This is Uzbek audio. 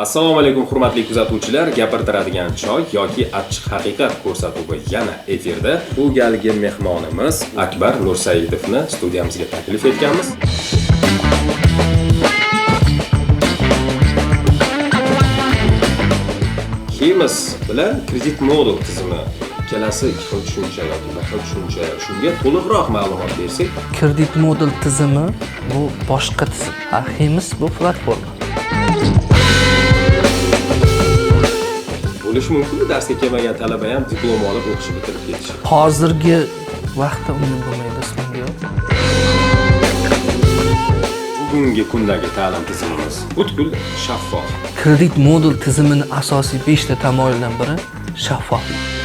assalomu alaykum hurmatli kuzatuvchilar. Gapirtiradigan choy yoki achchiq haqiqat ko'rsatuvi yana efirda. Bu galgi mehmonimiz akbar nursaidovni studiyamizga taklif etganmiz. Himis bilan kredit modul tizimi. Ikkalasi ikki xil tushuncha yoki bir xil tushuncha. Shunga to'liqroq ma'lumot bersak. Kredit modul tizimi bu boshqa tizim. Ha Hemis bu platforma. Bo'lishi mumkinmi darsga kelmagan talaba ham diplom olib o'qishni bitirib ketishi hozirgi vaqtda umid bo'lmaydi bugungi kundagi ta'lim tizimimiz butkul shaffof. Kredit modul tizimini asosiy beshta tamoyilidan biri shaffoflik